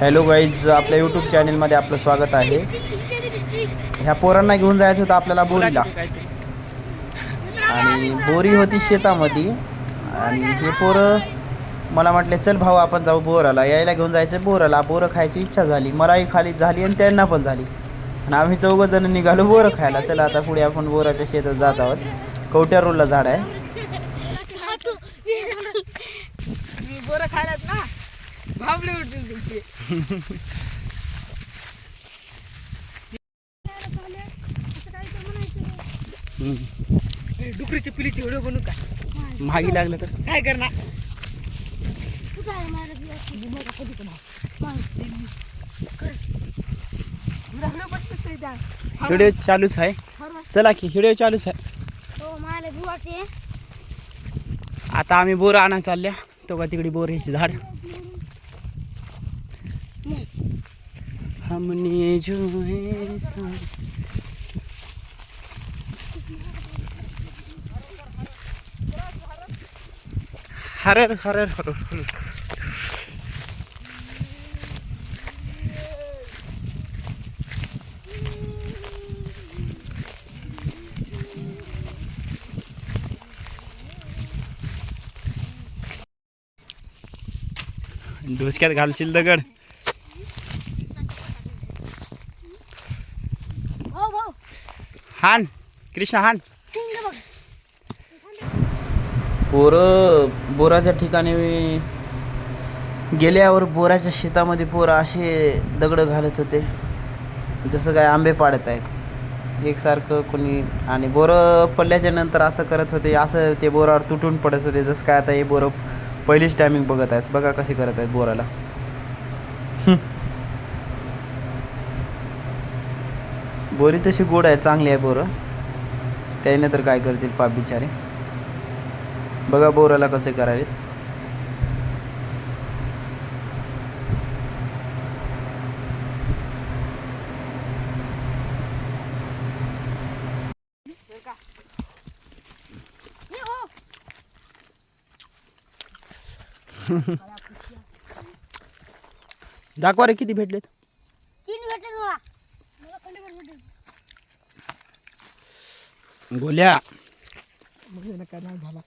Hello guys आपल्या YouTube चॅनलमध्ये आपलं स्वागत आहे. ह्या पोरांना घेऊन जायचं होतं आपल्याला बोरीला. आणि बोरी होती शेतामध्ये. आणि हे पोरं मला म्हटले चल भाऊ आपण जाऊ बोराला. यायला घेऊन जायचं बोराला. बोरं खायची इच्छा झाली. मलाही खाली झाली आणि त्यांना पण झाली. आणि आम्ही चौघंजण निघालो बोरं खायला. चला आता पुढे आपण बोराच्या शेतात जात आहोत. कवट्या रोडला झाड आहे. बोरं खायलात ना भाबले उठतील तुमचे डुकरीची पिलीची व्हिडिओ बनवू का? मागी लागलं तर. काय करणार? व्हिडिओ चालूच आहे. चला की व्हिडिओ चालूच आहे. आता आम्ही बोर आणायला चालल्या. तो का तिकडे बोर ह्याची झाड. हमने जो है सा- हरर हरर हरर हरर. डोसक्यात घालशील दगड हो भाऊ हान कृष्णा हान सिंग पोरं बोराच्या ठिकाणी गेल्यावर बोराच्या शेतामध्ये पोरं असे दगड घालत होते. जसं काय आंबे पाडत आहेत. एकसारखं कोणी आणि बोरं पडल्याच्या नंतर असं करत होते असं ते बोरावर तुटून पडत होते. जसं काय आता हे बोरं पहिलीच टायमिंग बघत आहेत. बघा कसे करत आहेत बोराला. बोरी तशी गोड आहे चांगली आहे बोरं. त्याने तर काय करतील पाप बिचारे. बघा बोराला कसे करावे दाखवा रे किती भेटलेत. तीन भेटते गोल्या. काय नाही झाला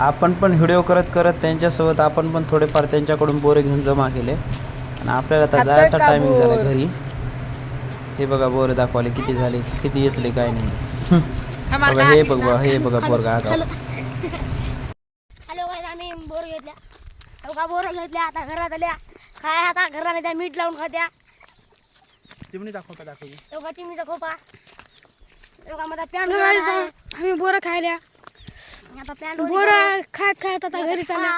आपण पण व्हिडिओ करत करत त्यांच्यासोबत आपण पण थोडेफार त्यांच्याकडून बोरे घेऊन जमा केले. आणि आपल्याला आता जायचा टायमिंग झाला? घरी. हे बघा बोरे दाखवले किती झाले किती येचले काय नाही. बघा हे बघ बघा हे बघा पोरगा आता. हॅलो. गाईज आम्ही बोर घेतल्या. हो का बोर घेतल्या. आता घरात आल्या. काय आता? घराला त्या मीठ लावून खात्या. चिमणी दाखवता दाखवली हो का चिमीचा खोपा. हो का माझा पॅन्ट आम्ही बोरं खायला आता पॅन्ट बोरं खात खात आता घरी चालल्या